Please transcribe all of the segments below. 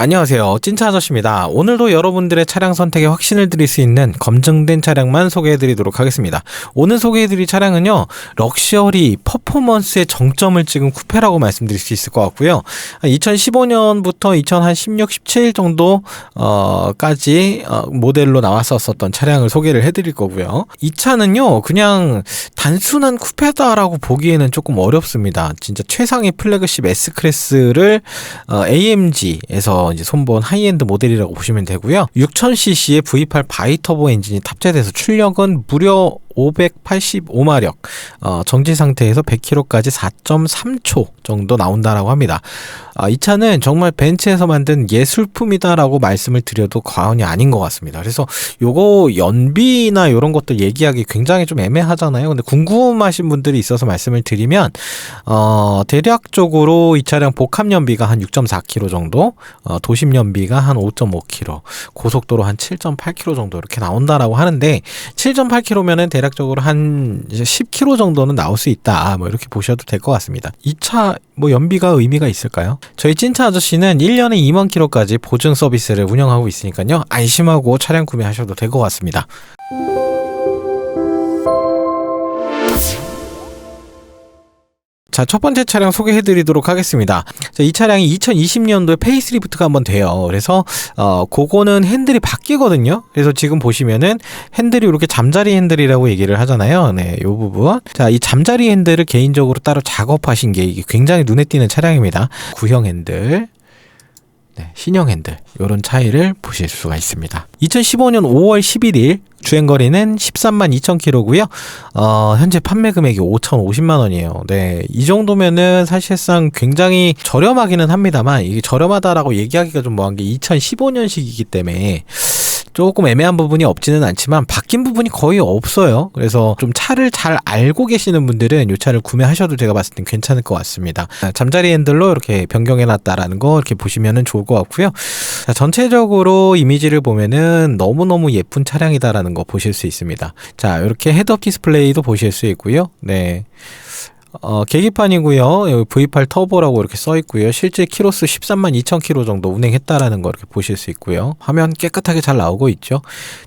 안녕하세요. 찐차 아저씨입니다. 오늘도 여러분들의 차량 선택에 확신을 드릴 수 있는 검증된 차량만 소개해드리도록 하겠습니다. 오늘 소개해드릴 차량은요, 럭셔리 퍼포먼스의 정점을 찍은 쿠페라고 말씀드릴 수 있을 것 같고요. 2015년부터 2016, 17 정도, 어, 까지, 어, 모델로 나왔었던 차량을 소개를 해드릴 거고요. 이 차는요, 그냥 단순한 쿠페다라고 보기에는 조금 어렵습니다. 진짜 최상의 플래그십 S클래스를 어, AMG에서 이제 손본 하이엔드 모델이라고 보시면 되고요. 6000cc의 V8 바이터보 엔진이 탑재돼서 출력은 무려 585마력, 어, 정지 상태에서 100km까지 4.3초 정도 나온다라고 합니다. 아, 이 차는 정말 벤츠에서 만든 예술품이다라고 말씀을 드려도 과언이 아닌 것 같습니다. 그래서 요거 연비나 이런 것들 얘기하기 굉장히 좀 애매하잖아요. 근데 궁금하신 분들이 있어서 말씀을 드리면, 어, 대략적으로 이 차량 복합 연비가 한 6.4km 정도, 어, 도심 연비가 한 5.5km, 고속도로 한 7.8km 정도 이렇게 나온다라고 하는데, 7.8km면은 대략 대략적으로 한 10km 정도는 나올 수 있다. 뭐 이렇게 보셔도 될 것 같습니다. 이 차 뭐 연비가 의미가 있을까요? 저희 찐차 아저씨는 1년에 2만 킬로까지 보증 서비스를 운영하고 있으니까요. 안심하고 차량 구매하셔도 될 것 같습니다. 자, 첫 번째 차량 소개해 드리도록 하겠습니다. 자, 이 차량이 2020년도에 페이스리프트가 한번 돼요. 그래서, 어, 그거는 핸들이 바뀌거든요. 그래서 지금 보시면은 핸들이 이렇게 잠자리 핸들이라고 얘기를 하잖아요. 네, 요 부분. 자, 이 잠자리 핸들을 개인적으로 따로 작업하신 게 이게 굉장히 눈에 띄는 차량입니다. 구형 핸들. 네, 신형 핸들 이런 차이를 보실 수가 있습니다. 2015년 5월 11일 주행 거리는 13만 2천 킬로고요. 어, 현재 판매 금액이 5,050만 원이에요. 네, 이 정도면은 사실상 굉장히 저렴하기는 합니다만 이게 저렴하다라고 얘기하기가 좀 뭐한 게 2015년식이기 때문에 조금 애매한 부분이 없지는 않지만 바뀐 부분이 거의 없어요. 그래서 좀 차를 잘 알고 계시는 분들은 이 차를 구매하셔도 제가 봤을 땐 괜찮을 것 같습니다. 잠자리 핸들로 이렇게 변경해놨다라는 거 이렇게 보시면은 좋을 것 같고요. 자, 전체적으로 이미지를 보면은 너무너무 예쁜 차량이다라는 거 보실 수 있습니다. 자, 이렇게 헤드업 디스플레이도 보실 수 있고요. 네. 어, 계기판이고요. V8 터보라고 이렇게 써 있고요. 실제 키로수 13만 2천 키로 정도 운행했다라는 거 이렇게 보실 수 있고요. 화면 깨끗하게 잘 나오고 있죠.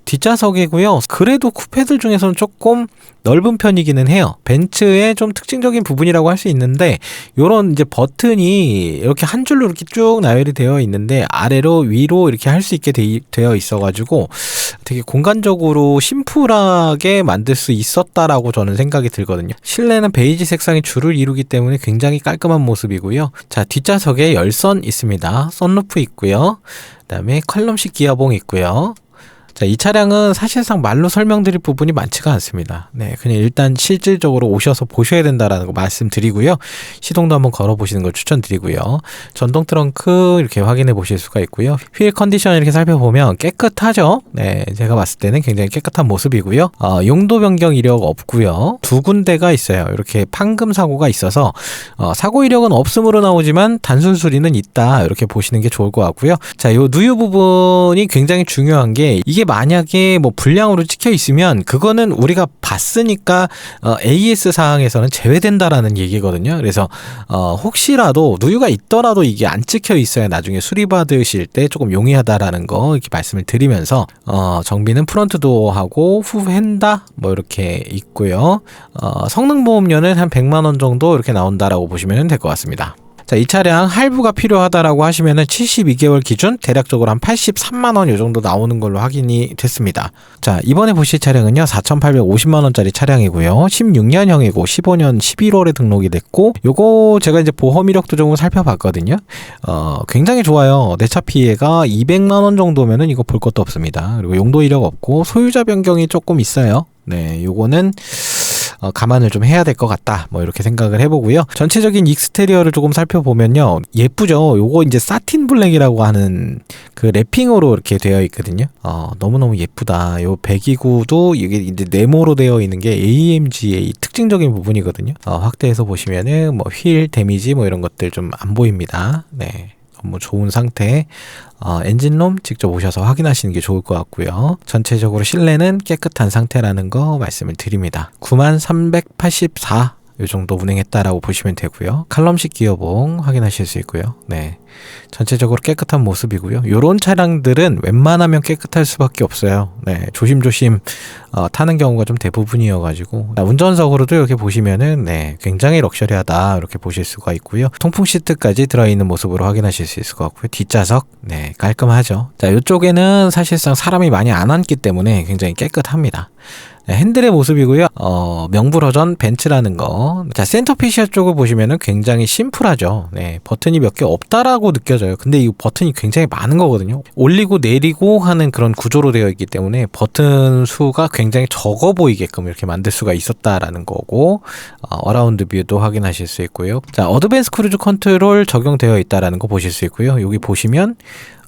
뒷좌석이고요. 그래도 쿠페들 중에서는 조금 넓은 편이기는 해요. 벤츠의 좀 특징적인 부분이라고 할 수 있는데 요런 이제 버튼이 이렇게 한 줄로 이렇게 쭉 나열이 되어 있는데 아래로 위로 이렇게 할 수 있게 되, 되어 있어 가지고 되게 공간적으로 심플하게 만들 수 있었다라고 저는 생각이 들거든요. 실내는 베이지 색상이 줄을 이루기 때문에 굉장히 깔끔한 모습이고요. 자, 뒷좌석에 열선 있습니다. 썬루프 있고요. 그다음에 컬럼식 기어봉 있고요. 자, 이 차량은 사실상 말로 설명드릴 부분이 많지가 않습니다. 네, 그냥 일단 실질적으로 오셔서 보셔야 된다라는 거 말씀드리고요. 시동도 한번 걸어보시는 걸 추천드리고요. 전동 트렁크 이렇게 확인해 보실 수가 있고요. 휠 컨디션 이렇게 살펴보면 깨끗하죠? 네, 제가 봤을 때는 굉장히 깨끗한 모습이고요. 어, 용도 변경 이력 없고요. 두 군데가 있어요. 이렇게 판금 사고가 있어서 어, 사고 이력은 없음으로 나오지만 단순 수리는 있다. 이렇게 보시는 게 좋을 것 같고요. 자, 요 누유 부분이 굉장히 중요한 게 이게 만약에 뭐 불량으로 찍혀 있으면 그거는 우리가 봤으니까 어, AS 사항에서는 제외된다라는 얘기거든요. 그래서 어, 혹시라도 누유가 있더라도 이게 안 찍혀 있어야 나중에 수리 받으실 때 조금 용이하다라는 거 이렇게 말씀을 드리면서 어, 정비는 프론트 도어하고 후 핸다 뭐 이렇게 있고요. 어, 성능 보험료는 한 100만 원 정도 이렇게 나온다라고 보시면 될 것 같습니다. 자, 이 차량 할부가 필요하다라고 하시면은 72개월 기준 대략적으로 한 83만 원 요 정도 나오는 걸로 확인이 됐습니다. 자, 이번에 보실 차량은요. 4,850만 원짜리 차량이고요. 16년형이고 15년 11월에 등록이 됐고 요거 제가 이제 보험 이력도 조금 살펴봤거든요. 어, 굉장히 좋아요. 내 차 피해가 200만 원 정도면은 이거 볼 것도 없습니다. 그리고 용도 이력 없고 소유자 변경이 조금 있어요. 네, 요거는 어, 감안을 좀 해야 될 것 같다. 뭐 이렇게 생각을 해보고요. 전체적인 익스테리어를 조금 살펴보면요. 예쁘죠. 요거 이제 사틴 블랙이라고 하는 그 랩핑으로 이렇게 되어 있거든요. 어, 너무너무 예쁘다. 요 배기구도 이게 이제 네모로 되어 있는 게 AMG의 특징적인 부분이거든요. 어, 확대해서 보시면은 뭐 휠 데미지 뭐 이런 것들 좀 안 보입니다. 네. 너무 좋은 상태 어, 엔진룸 직접 오셔서 확인하시는 게 좋을 것 같고요. 전체적으로 실내는 깨끗한 상태라는 거 말씀을 드립니다. 9384 요 정도 운행했다라고 보시면 되고요. 칼럼식 기어봉 확인하실 수 있고요. 네. 전체적으로 깨끗한 모습이고요. 요런 차량들은 웬만하면 깨끗할 수밖에 없어요. 네, 조심조심 어, 타는 경우가 좀 대부분이어가지고 자, 운전석으로도 이렇게 보시면은 네, 굉장히 럭셔리하다 이렇게 보실 수가 있고요. 통풍 시트까지 들어있는 모습으로 확인하실 수 있을 것 같고요. 뒷좌석 네, 깔끔하죠. 자, 이쪽에는 사실상 사람이 많이 안 앉기 때문에 굉장히 깨끗합니다. 네, 핸들의 모습이고요. 어, 명불허전 벤츠라는 거. 자, 센터피시아 쪽을 보시면은 굉장히 심플하죠. 네, 버튼이 몇 개 없다라고 느껴져요. 근데 이 버튼이 굉장히 많은 거거든요. 올리고 내리고 하는 그런 구조로 되어 있기 때문에 버튼 수가 굉장히 적어 보이게끔 이렇게 만들 수가 있었다라는 거고, 어, 어라운드 뷰도 확인하실 수 있고요. 자, 어드밴스 크루즈 컨트롤 적용되어 있다라는 거 보실 수 있고요. 여기 보시면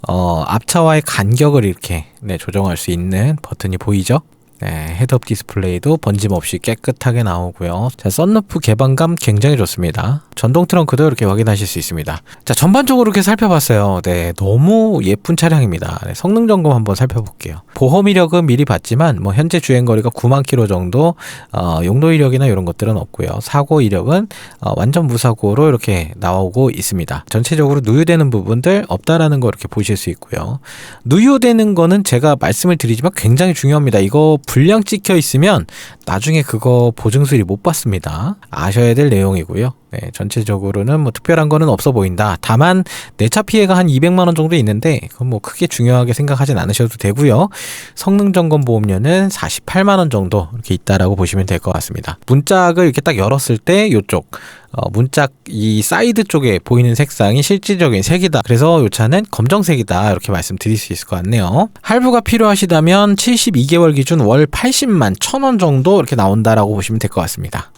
어, 앞차와의 간격을 이렇게 네, 조정할 수 있는 버튼이 보이죠? 네, 헤드업 디스플레이도 번짐 없이 깨끗하게 나오고요. 자, 썬루프 개방감 굉장히 좋습니다. 전동 트렁크도 이렇게 확인하실 수 있습니다. 자, 전반적으로 이렇게 살펴봤어요. 네, 너무 예쁜 차량입니다. 네, 성능 점검 한번 살펴볼게요. 보험 이력은 미리 봤지만 뭐 현재 주행 거리가 9만 킬로 정도, 어, 용도 이력이나 이런 것들은 없고요. 사고 이력은 어, 완전 무사고로 이렇게 나오고 있습니다. 전체적으로 누유되는 부분들 없다라는 거 이렇게 보실 수 있고요. 누유되는 거는 제가 말씀을 드리지만 굉장히 중요합니다. 이거 불량 찍혀 있으면 나중에 그거 보증 수리 못 받습니다. 아셔야 될 내용이고요. 네, 전체적으로는 뭐 특별한 거는 없어 보인다. 다만 내차 피해가 한 200만 원 정도 있는데 그건 뭐 크게 중요하게 생각하진 않으셔도 되고요. 성능 점검 보험료는 48만 원 정도 이렇게 있다라고 보시면 될 것 같습니다. 문짝을 이렇게 딱 열었을 때 이쪽 어, 문짝 이 사이드 쪽에 보이는 색상이 실질적인 색이다. 그래서 이 차는 검정색이다. 이렇게 말씀드릴 수 있을 것 같네요. 할부가 필요하시다면 72개월 기준 월 80만 1000원 정도 이렇게 나온다라고 보시면 될 것 같습니다.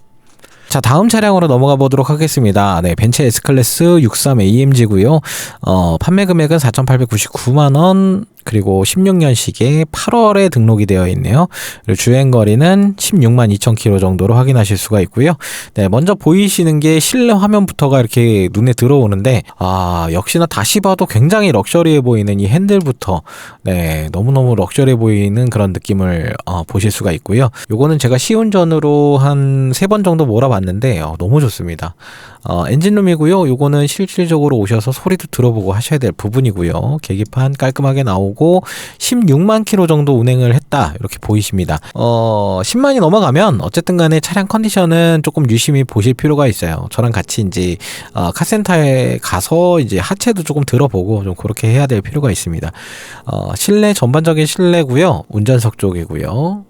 자, 다음 차량으로 넘어가 보도록 하겠습니다. 네, 벤츠 S클래스 63 AMG고요. 어, 판매 금액은 4,899만 원, 그리고 16년식에 8월에 등록이 되어 있네요. 주행 거리는 16만 2천 킬로 정도로 확인하실 수가 있고요. 네, 먼저 보이시는 게 실내 화면부터가 이렇게 눈에 들어오는데 아, 역시나 다시 봐도 굉장히 럭셔리해 보이는 이 핸들부터 네, 너무너무 럭셔리해 보이는 그런 느낌을 어, 보실 수가 있고요. 요거는 제가 시운전으로 한 세 번 정도 몰아봤는데 어, 너무 좋습니다. 어, 엔진룸이고요. 요거는 실질적으로 오셔서 소리도 들어보고 하셔야 될 부분이고요. 계기판 깔끔하게 나오고 16만 킬로 정도 운행을 했다. 이렇게 보이십니다. 어, 10만이 넘어가면 어쨌든 간에 차량 컨디션은 조금 유심히 보실 필요가 있어요. 저랑 같이 이제 어, 카센터에 가서 이제 하체도 조금 들어보고 좀 그렇게 해야 될 필요가 있습니다. 어, 실내 전반적인 실내고요. 운전석 쪽이고요.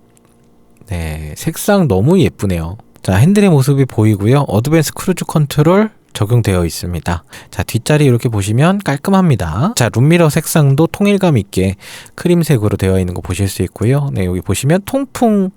네, 색상 너무 예쁘네요. 자, 핸들의 모습이 보이고요. 어드밴스 크루즈 컨트롤 적용되어 있습니다. 자, 뒷자리 이렇게 보시면 깔끔합니다. 자, 룸미러 색상도 통일감 있게 크림색으로 되어 있는 거 보실 수 있고요. 네, 여기 보시면 통풍,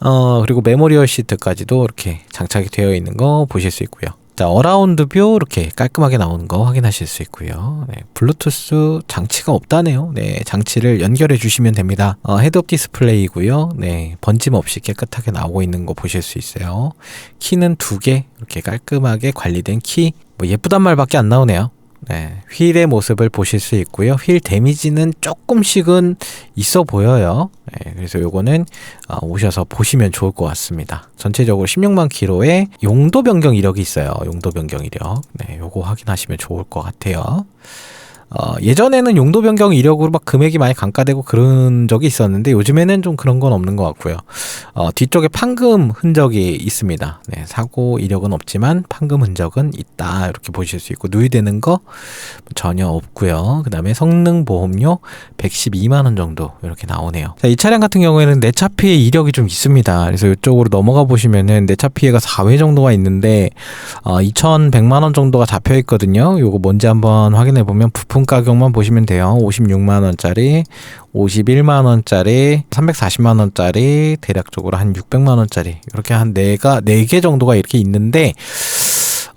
어, 그리고 메모리얼 시트까지도 이렇게 장착이 되어 있는 거 보실 수 있고요. 자, 어라운드 뷰 이렇게 깔끔하게 나오는 거 확인하실 수 있고요. 네, 블루투스 장치가 없다네요. 네, 장치를 연결해 주시면 됩니다. 어, 헤드업 디스플레이고요. 네, 번짐 없이 깨끗하게 나오고 있는 거 보실 수 있어요. 키는 두 개 이렇게 깔끔하게 관리된 키. 뭐 예쁘단 말밖에 안 나오네요. 네, 휠의 모습을 보실 수 있고요. 휠 데미지는 조금씩은 있어 보여요. 네, 그래서 요거는 어, 오셔서 보시면 좋을 것 같습니다. 전체적으로 16만 킬로의 용도 변경 이력이 있어요. 용도 변경 이력. 네, 요거 확인하시면 좋을 것 같아요. 어, 예전에는 용도 변경 이력으로 막 금액이 많이 감가되고 그런 적이 있었는데 요즘에는 좀 그런 건 없는 것 같고요. 어, 뒤쪽에 판금 흔적이 있습니다. 네, 사고 이력은 없지만 판금 흔적은 있다 이렇게 보실 수 있고 누이되는 거 전혀 없고요. 그 다음에 성능 보험료 112만 원 정도 이렇게 나오네요. 자, 이 차량 같은 경우에는 내차 피해 이력이 좀 있습니다. 그래서 이쪽으로 넘어가 보시면은 내차 피해가 4회 정도가 있는데 어, 2,100만 원 정도가 잡혀 있거든요. 요거 뭔지 한번 확인해 보면 부품 가격만 보시면 돼요. 56만 원짜리, 51만 원짜리, 340만 원짜리, 대략적으로 한 600만 원짜리 이렇게 한 네가 네 개 정도가 이렇게 있는데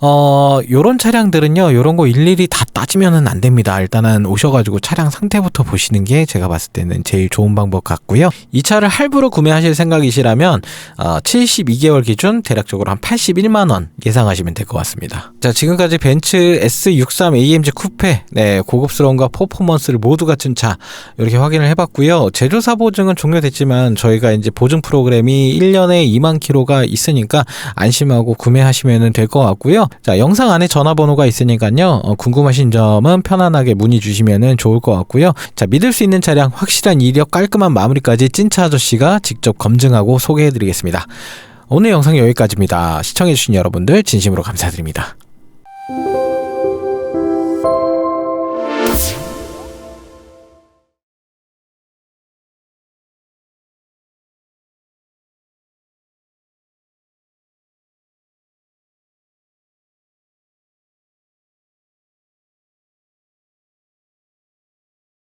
어, 요런 차량들은요, 요런 거 일일이 다 따지면은 안 됩니다. 일단은 오셔가지고 차량 상태부터 보시는 게 제가 봤을 때는 제일 좋은 방법 같고요. 이 차를 할부로 구매하실 생각이시라면, 어, 72개월 기준 대략적으로 한 81만원 예상하시면 될 것 같습니다. 자, 지금까지 벤츠 S63 AMG 쿠페, 네, 고급스러움과 퍼포먼스를 모두 갖춘 차, 이렇게 확인을 해봤고요. 제조사 보증은 종료됐지만, 저희가 이제 보증 프로그램이 1년에 2만 킬로가 있으니까 안심하고 구매하시면 될 것 같고요. 자, 영상 안에 전화번호가 있으니까요. 어, 궁금하신 점은 편안하게 문의 주시면 좋을 것 같고요. 자, 믿을 수 있는 차량, 확실한 이력, 깔끔한 마무리까지 찐차 아저씨가 직접 검증하고 소개해드리겠습니다. 오늘 영상 여기까지입니다. 시청해주신 여러분들 진심으로 감사드립니다.